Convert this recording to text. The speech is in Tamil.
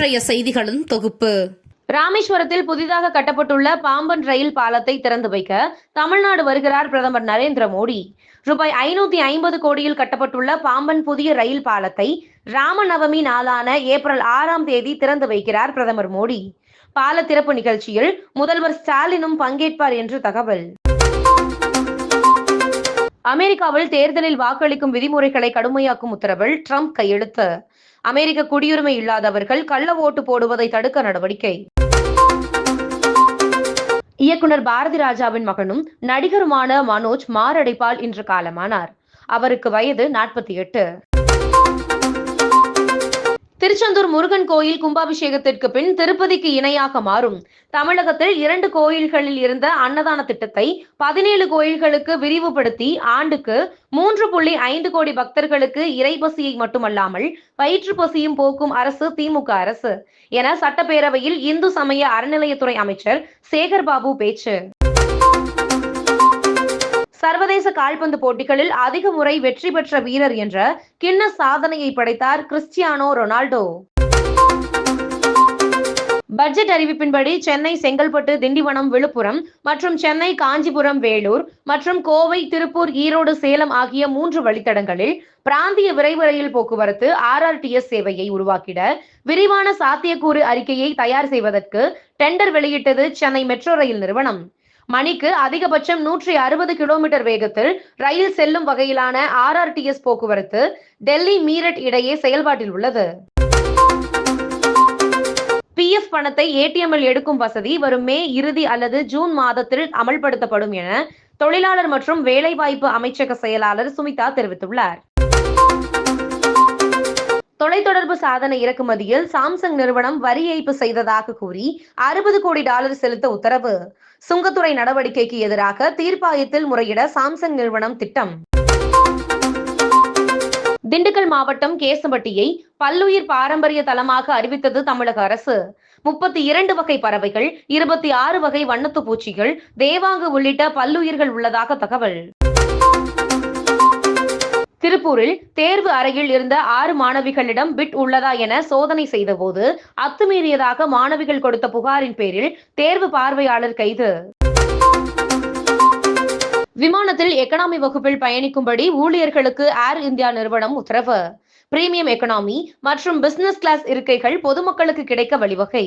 இன்றைய செய்திகளின் தொகுப்பு. ராமேஸ்வரத்தில் புதிதாக கட்டப்பட்டுள்ள பாம்பன் ரயில் பாலத்தை திறந்து வைக்க தமிழ்நாடு வருகிறார் பிரதமர் நரேந்திர மோடி. ரூபாய் ஐநூத்தி ஐம்பது கோடியில் கட்டப்பட்டுள்ள பாம்பன் புதிய ரயில் பாலத்தை ராமநவமி நாளான ஏப்ரல் ஆறாம் தேதி திறந்து வைக்கிறார் பிரதமர் மோடி. பால திறப்பு நிகழ்ச்சியில் முதல்வர் ஸ்டாலினும் பங்கேற்பார் என்று தகவல். அமெரிக்காவில் தேர்தலில் வாக்களிக்கும் விதிமுறைகளை கடுமையாக்கும் உத்தரவில் ட்ரம்ப் கையெழுத்து. அமெரிக்க குடியுரிமை இல்லாதவர்கள் கள்ள ஓட்டு போடுவதை தடுக்க நடவடிக்கை. இயக்குனர் பாரதி ராஜாவின் மகனும் நடிகருமான மனோஜ் மாரடைப்பால் இன்று காலமானார். அவருக்கு வயது நாற்பத்தி எட்டு. திருச்செந்தூர் முருகன் கோயில் கும்பாபிஷேகத்திற்கு பின் திருப்பதிக்கு இணையாக மாறும். தமிழகத்தில் இரண்டு கோயில்களில் இருந்த அன்னதான திட்டத்தை பதினேழு கோயில்களுக்கு விரிவுபடுத்தி ஆண்டுக்கு மூன்று புள்ளி ஐந்து கோடி பக்தர்களுக்கு இறைபசியை மட்டுமல்லாமல் வயிற்று பசியும் போக்கும் அரசு திமுக அரசு. என சட்டப்பேரவையில் இந்து சமய அறநிலையத்துறை அமைச்சர் சேகர் பாபு பேச்சு. சர்வதேச கால்பந்து போட்டிகளில் அதிக முறை வெற்றி பெற்ற வீரர் என்ற கிண்ண சாதனையை படைத்தார் கிறிஸ்டியானோ ரொனால்டோ. பட்ஜெட் அறிவிப்பின்படி சென்னை செங்கல்பட்டு திண்டிவனம் விழுப்புரம் மற்றும் சென்னை காஞ்சிபுரம் வேலூர் மற்றும் கோவை திருப்பூர் ஈரோடு சேலம் ஆகிய மூன்று வழித்தடங்களில் பிராந்திய விரைவு ரயில் போக்குவரத்து ஆர்ஆர்டிஎஸ் சேவையை உருவாக்கிட விரிவான சாத்தியக்கூறு அறிக்கையை தயார் செய்வதற்கு டெண்டர் வெளியிட்டது சென்னை மெட்ரோ ரயில் நிறுவனம். மணிக்கு அதிகபட்சம் நூற்றி அறுபது கிலோமீட்டர் வேகத்தில் ரயில் செல்லும் வகையிலான ஆர்ஆர்டிஎஸ் போக்குவரத்து டெல்லி மீரட் இடையே செயல்பாட்டில் உள்ளது. பிஎஃப் பணத்தை ஏடிஎம்மில் எடுக்கும் வசதி வரும் மே இறுதி அல்லது ஜூன் மாதத்தில் அமல்படுத்தப்படும் என தொழிலாளர் மற்றும் வேலைவாய்ப்பு அமைச்சக செயலாளர் சுமிதா தெரிவித்துள்ளார். தொலைத்தொடர்பு சாதன இறக்குமதியில் சாம்சங் நிறுவனம் வரி ஏய்ப்பு செய்ததாக கூறி அறுபது கோடி டாலர் செலுத்த உத்தரவு. சுங்கத்துறை நடவடிக்கைக்கு எதிராக தீர்ப்பாயத்தில் முறையிட சாம்சங் நிறுவனம் திட்டம். திண்டுக்கல் மாவட்டம் கேசம்பட்டியை பல்லுயிர் பாரம்பரிய தலமாக அறிவித்தது தமிழக அரசு. முப்பத்தி இரண்டு வகை பறவைகள் இருபத்தி ஆறு வகை வண்ணத்து பூச்சிகள் தேவாங்கு உள்ளிட்ட பல்லுயிர்கள் உள்ளதாக தகவல். திருப்பூரில் தேர்வு அறையில் இருந்த ஆறு மாணவிகளிடம் பிட் உள்ளதா என சோதனை செய்தபோது அத்துமீறியதாக மாணவிகள் கொடுத்த புகாரின் பேரில் தேர்வு பார்வையாளர் கைது. விமானத்தில் எக்கனாமி வகுப்பில் பயணிக்கும்படி ஊழியர்களுக்கு ஏர் இந்தியா நிறுவனம் உத்தரவு. பிரீமியம் எக்கனாமி மற்றும் பிசினஸ் கிளாஸ் இருக்கைகள் பொதுமக்களுக்கு கிடைக்க வழிவகை.